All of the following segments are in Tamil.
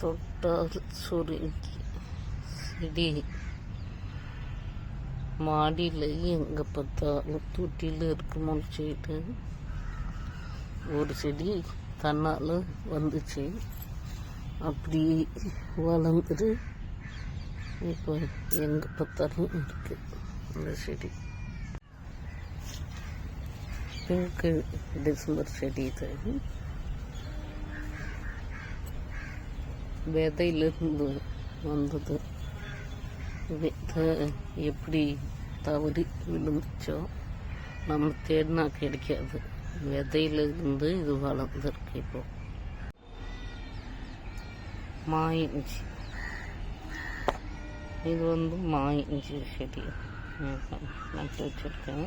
தொட்டால் சுருங்கி. செடி மாடியில் எங்கே பார்த்தாலும் தொட்டியில் இருக்குமோ சொல்லிட்டு ஒரு செடி தன்னால் வந்துச்சு. அப்படி வளர்ந்துட்டு இப்போ எங்கே பார்த்தாலும் இருக்கு அந்த செடி. பிங்க் டிசம்பர் செடி இது. விதையிலிருந்து வந்தது. விதை எப்படி தவறி விழுந்துச்சோ நம்ம தேடினா கிடைக்காது. விதையிலிருந்து இது வளர்ந்துருக்கு இப்போ. மாய் இஞ்சி இது வந்து மாய் இஞ்சி செடி நட்டு வச்சுருக்கேன்.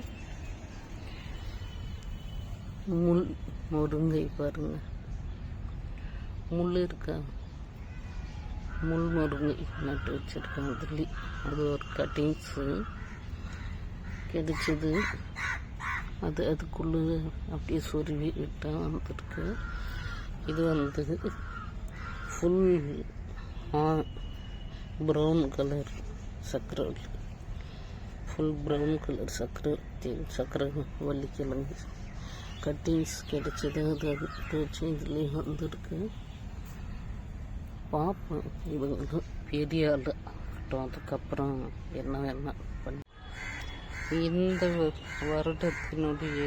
முள் முருங்கை பாருங்க. முள் இருக்கா? முள் முருங்கை நட்டு வச்சுருக்கேன் அதுலி அது ஒரு கட்டிங்ஸு. கிடைச்சது அது அதுக்குள்ளே அப்படியே சொருவி விட்டால் வந்திருக்கு. இது வந்து ஃபுல் ப்ரௌன் கலர் சக்கரை ஃபுல் ப்ரௌன் கலர் சக்கரை சக்கரை வள்ளிக்கிழங்கு. கட்டிங்ஸ் கிடைச்சது அது அது வச்சு இதுலேயும் வந்திருக்கு. பார்ப்போம் இவங்க பெரிய ஆள். ஆகட்டும் அதுக்கப்புறம் என்ன வேணா பண்ணி. இந்த வருடத்தினுடைய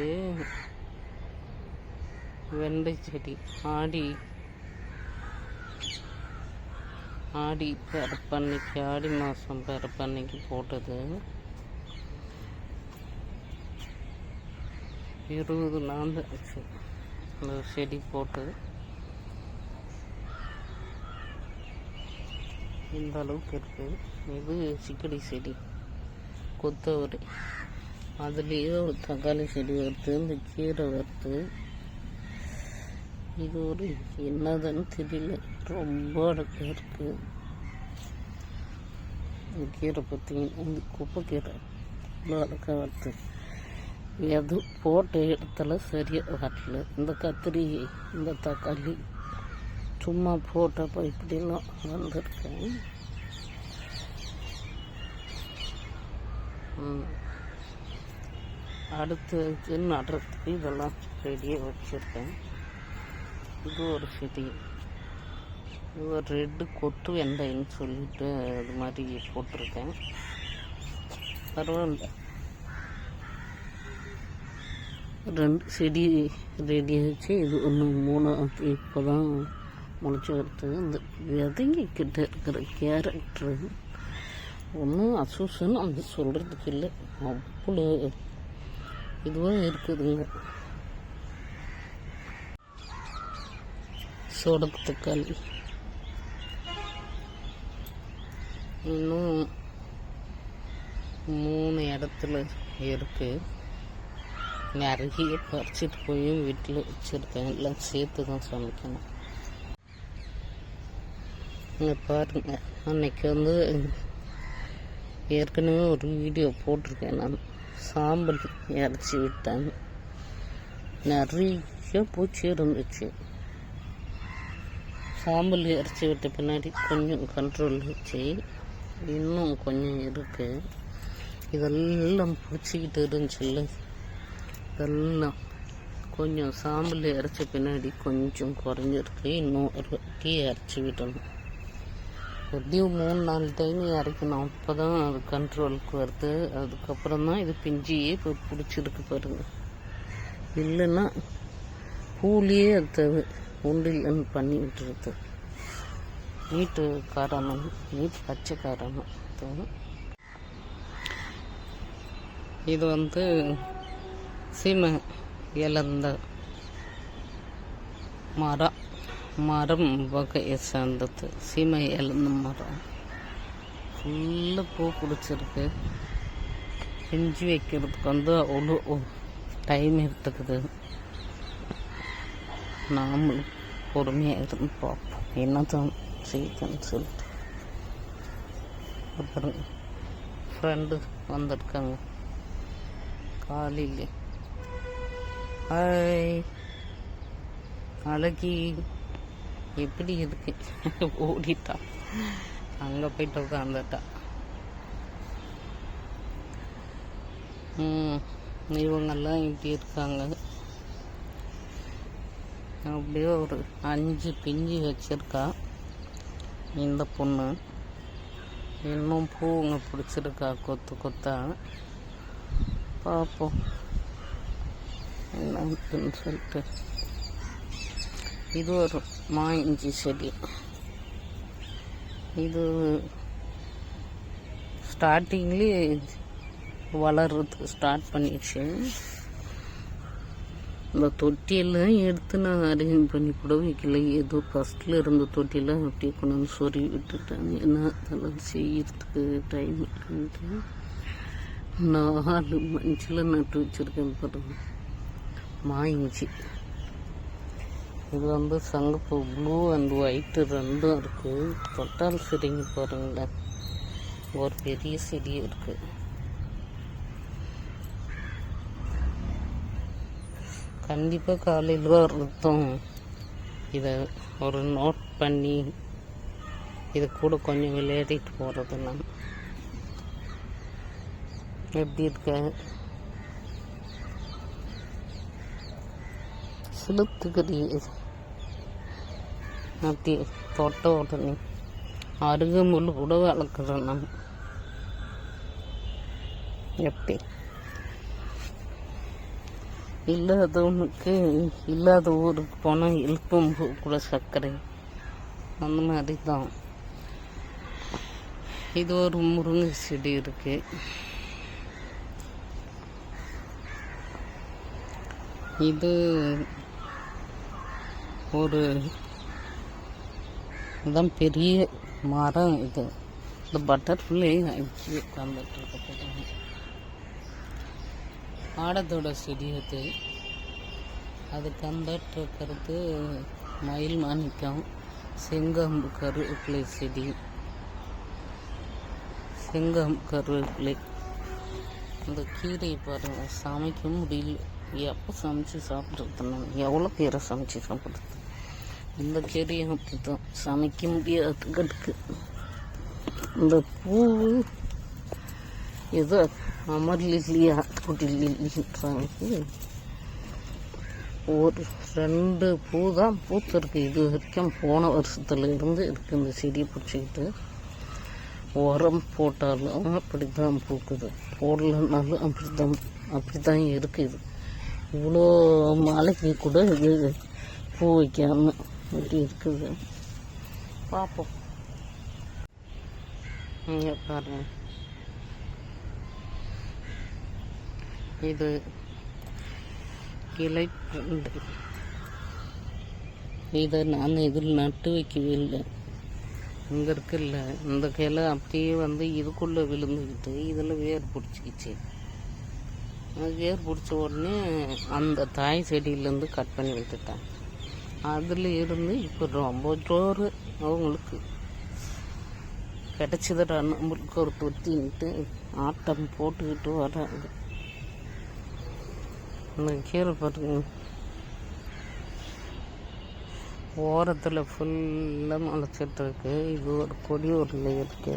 வெண்டை செடி ஆடி ஆடி பிறப்பன்னைக்கு ஆடி மாதம் பிறப்பன்னைக்கு போட்டது. இருபது நாள் ஆச்சு அந்த செடி போட்டு. இந்த அளவுக்கு இருக்கு. இது சிக்கடி செடி. கொத்தவரை. அதுலேயே ஒரு தக்காளி செடி வருது இந்த கீரை வருது இது ஒரு என்னதுன்னு தெரியல. ரொம்ப அடக்கம் இருக்கு. இந்த கீரை பார்த்தீங்கன்னா இந்த குப்பை கீரை இவ்வளோ அழகாக வருது எது போட்ட இடத்துல சரியாக வரல. இந்த கத்திரி இந்த தக்காளி சும்மா போட்டப்போ இப்படிலாம் வந்திருக்கேன் அடுத்து நடுறதுக்கு இதெல்லாம் ரெடியாக வச்சுருக்கேன். இது ஒரு செடி. இது ஒரு ரெட்டு கொத்து வெண்டைன்னு சொல்லிட்டு அது மாதிரி போட்டிருக்கேன். பரவாயில்ல. ரெண்டு செடி ரெடி ஆச்சு. இது ஒன்று மூணாவது இப்போ தான் முளைச்சி வருது. இந்த விதைங்க இருக்கிற கேரக்டரு? ஒன்றும் அசூசன்னு அந்த சொல்கிறதுக்கு இல்லை. அவ்வளோ இதுவாக இருக்குதுங்க. சொடக்கு தக்காளி. இன்னும் மூணு இடத்துல இருக்குது நிறைய பறிச்சிட்டு போய் வீட்டில் வச்சுருக்கேன். எல்லாம் சேர்த்து தான் சமைக்கணும். இங்கே பாருங்கள் அன்னைக்கு வந்து ஏற்கனவே ஒரு வீடியோ போட்டிருக்கேன் நான். சாம்பல் இறச்சி விட்டேன் நிறைய பூச்சி இருந்துச்சு. சாம்பல் இறச்சி விட்ட பின்னாடி கொஞ்சம் கண்ட்ரோல் வச்சு இன்னும் கொஞ்சம் இருக்கு. இதெல்லாம் பூச்சிக்கிட்டு இருந்துச்சுல்ல. இதெல்லாம் கொஞ்சம் சாம்பல் இறச்ச பின்னாடி கொஞ்சம் குறைஞ்சிருக்கு. இன்னும் ஒரு டீ இறச்சி விடணும். எப்படியும் மூணு நாலு டைம் இறக்கணும் அப்போ தான் அது கண்ட்ரோலுக்கு வருது. அதுக்கப்புறம் தான் இது பிஞ்சியே இப்போ பிடிச்சிருக்கு பாருங்கள் இல்லைன்னா பூலியே அது உண்டில் பண்ணி விட்டுருது. வீட்டு காரணம். வீட்டு பச்சை காரணம். இது வந்து சீமை இலந்த மரம். மரம் வகையை சேர்ந்தது. சீமை எழுந்த மரம். ஃபுல்லாக பூ பிடிச்சிருக்கு பிஞ்சு வைக்கிறதுக்கு வந்து அவ்வளோ டைம் எடுத்துக்குது. நாமளும் பொறுமையாக இருந்து பார்ப்போம். என்னதான் செய்யுதுன்னு சொல்லிட்டு. அப்புறம் ஃப்ரெண்டு வந்திருக்காங்க. காலையில். ஹாய் அழகி. எப்படி இருக்கு? ஓடிட்டா. அங்கே போயிட்டு உட்காந்துட்டா ம் இவங்கெல்லாம் இப்படி இருக்காங்க. அப்படியே ஒரு அஞ்சு பிஞ்சு வச்சிருக்கா. இந்த பொண்ணு. இன்னும் பூங்க பிடிச்சிருக்கா கொத்து கொத்தா. பார்ப்போம் என்ன சொல்லிட்டு. இது ஒரு மா இஞ்சி செடி. இது ஸ்டார்டிங்லேயே வளர்றது ஸ்டார்ட் பண்ணிடுச்சு. இந்த தொட்டியெல்லாம் எடுத்து நான் அரேஞ்ச் பண்ணி கூட வைக்கல. ஏதோ ஃபஸ்ட்டில் இருந்த தொட்டியெல்லாம் அப்படியே கொண்டு வந்து சொறி விட்டுட்டேன். ஏன்னா அதெல்லாம் செய்யறதுக்கு டைம் இருக்குன்ட்டு நாலு மஞ்சள் நட்டு வச்சுருக்கேன் பாருங்க. மா இஞ்சி. இது வந்து சங்கப்பூ ப்ளூ அண்ட் ஒயிட்டு ரெண்டும் இருக்குது தொட்டால் செடிங்க பாருங்களேன் ஒரு பெரிய செடி இருக்குது கண்டிப்பாக காலையில் வரட்டும் இதை ஒரு நோட் பண்ணி இது கூட கொஞ்சம் விளையாடிட்டு போகிறது நான். எப்படி இருக்க? சிலுத்துக்கறி அப்படி தொட்ட உடனே அருகம்புல் கூட வளர்க்குறோம் நான். எப்படி இல்லாதவனுக்கு இல்லாத ஊருக்கு போனால் இழுப்பம்பு கூட சர்க்கரை. அந்த மாதிரி தான் இது ஒரு முருங்கை செடி இருக்கு. இது ஒரு இதுதான் பெரிய மரம் இது. இந்த பட்டர்ஃப்ளை உட்காந்துட்டு இருக்க ஆடத்தோட செடி அது அதுக்கு இருக்கிறது மயில் மாணிக்கம் செங்கம்பு கருவேப்பிலை செடி செங்கம்பு கருவேப்பிலை. அந்த கீரையை பாருங்கள் சமைக்க முடியல. எப்போ சமைச்சு சாப்பிட்றது எவ்வளோ கீரை சமைச்சு சாப்பிட்றது? இந்த செடியும் அப்படித்தான் சமைக்க முடியாது கடுக்கு. இந்த பூ ஏதோ அமர் லில்லியா லில்லின்றாங்க ஒரு ரெண்டு பூ தான் பூத்திருக்கு. இது வரைக்கும் போன வருஷத்துல இருந்து இருக்கு இந்த செடியை பிடிச்சிக்கிட்டு. உரம் போட்டாலும் அப்படி தான் பூக்குது. போடலனாலும் அப்படி தான் அப்படி தான் இருக்குது. இவ்வளோ மழைக்கு கூட இது பூ வைக்காமல் இப்படி இருக்குது. பார்ப்போம் இங்கே பாருங்கள் இது கிளை இதை நான் இதில் நட்டு வைக்கவே இல்லை இங்கே இருக்குல்ல இந்த கிளை அப்படியே வந்து இதுக்குள்ளே விழுந்துக்கிட்டு இதில் வேர் பிடிச்சிக்கிச்சு. வேர் பிடிச்ச உடனே அந்த தாய் செடியிலேருந்து கட் பண்ணி விட்டுட்டேன். அதில் இருந்து இப்போ ரொம்ப ஜோறு அவங்களுக்கு. கிடச்சிதுடா நம்மளுக்கு ஒரு தொத்தின்ட்டு ஆட்டம் போட்டுக்கிட்டு வராங்க. இந்த கீரை பாருங்க. ஓரத்தில் ஃபுல்லாக முளைச்சிட்ருக்கு இது ஒரு கொடி உருளை இருக்கு.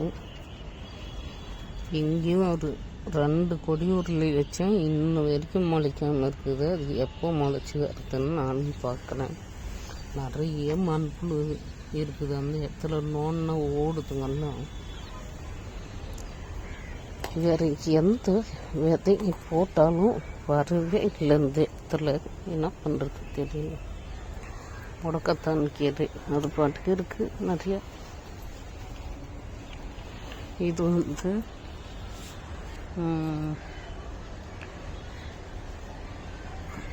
இங்கேயும் ஒரு ரெண்டு கொடி உருளை வச்சேன். இன்ன வரைக்கும் முளைக்காமல் இருக்குது. அது எப்போ முளைச்சி வருதுன்னு நானும் பார்க்குறேன் நிறைய மண்புழு இருக்குது அந்த இடத்துல நோன்னா ஓடுதுங்கன்னா வேறு எந்த விதையை போட்டாலும் வரவே இல்லை இந்த இடத்துல என்ன பண்ணுறது தெரியல. முடக்கத்தான் கீரை அது பாட்டுக்கு இருக்குது நிறையா. இது வந்து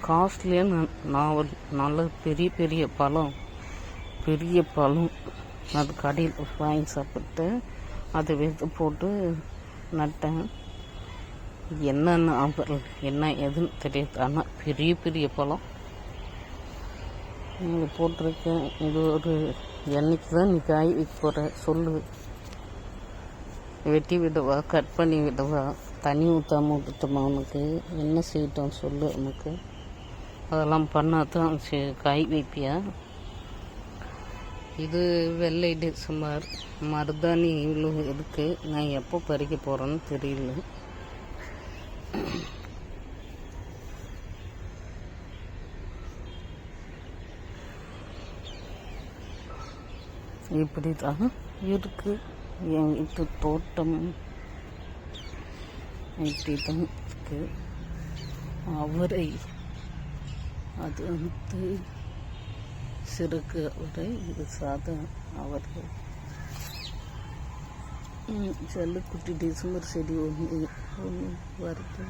காஸ்ட்லியான நாவல் நல்ல பெரிய பெரிய பழம் பெரிய பழம். அது கடையில் வாங்கி சாப்பிட்டு அதை வெது போட்டு நட்டேன். என்னென்ன ஆஃபர் என்ன எதுன்னு தெரியாது. ஆனால் பெரிய பெரிய பழம். இங்கே போட்டிருக்கேன். இது ஒரு என்னைக்கு தான் நீ காய் வைக்க போகிற சொல்லு. வெட்டி விடவா கட் பண்ணி விடவா? தண்ணி ஊற்றாம விட்டுட்டோமா உனக்கு? என்ன செய்யட்டும் சொல்லு உனக்கு? அதெல்லாம் பண்ணால் தான் காய் வைப்பியா? இது வெள்ளை டிசம்பர் மருதாணி இவ்வளோ இருக்குது நான் எப்போ பறிக்க போகிறேன்னு தெரியல. இப்படி தான் இருக்குது என் வீட்டு தோட்டம் இப்படி தான் இருக்குது அவரை அது வந்து சிறுக்கு அவரை இது சாதம் அவர்கள். ம், டிசம்பர் செடி ஒன்று ஒன்று வருது.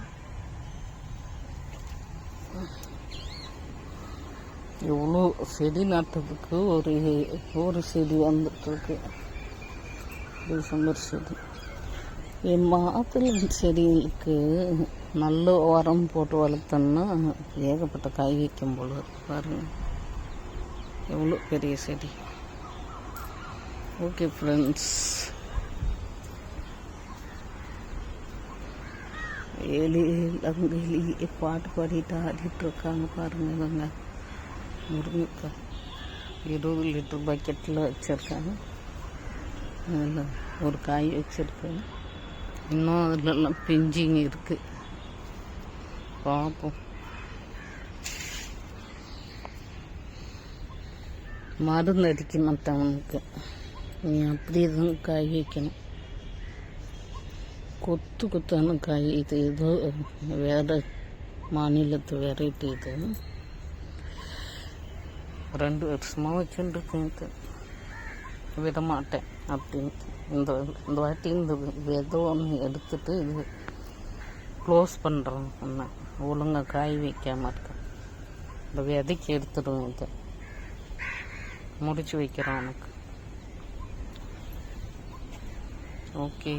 எவ்வளோ செடி நட்டதுக்கு ஒரு ஒரு செடி வந்துட்டுருக்கு. டிசம்பர் செடி. என் மாதுளை செடிகளுக்கு நல்ல உரம் போட்டு வளர்த்தோன்னா ஏகப்பட்ட காய் வைக்கும் போல பாருங்கள் பாருங்க. எவ்வளோ பெரிய செடி. ஓகே ஃப்ரெண்ட்ஸ் எலி எலி பாட்டு பாடிட்டு ஆடிட்டு இருக்காங்க பாருங்கள் இவங்க. முருங்கைக்காய். இருபது லிட்டர் பக்கெட்டில் வச்சுருக்காங்க. அதில் ஒரு காய் வச்சுருக்கேன் இன்னும் அதுலலாம் பிஞ்சிங்க இருக்குது பார்ப்போம் மருந்து அடிக்கணும் தவனுக்கு. நீ அப்படி எதுவும் காய் வைக்கணும். கொத்து கொத்தான காய் இது ஏதோ வேறு மாநிலத்து வெரைட்டி இது. ரெண்டு வருஷமாக வச்சுருக்கேன் இது. விட மாட்டேன் அப்படின்னு. இந்த இந்த வாட்டி இந்த விதை ஒன்று எடுத்துட்டு இது க்ளோஸ் பண்ணுறேன் ஒன்று ஒழுங்காக காய் வைக்காமல் இருக்கேன் இந்த விதைக்கு எடுத்துடுவேன் இதை முடிச்சு வைக்கிறேன் உனக்கு ஓகே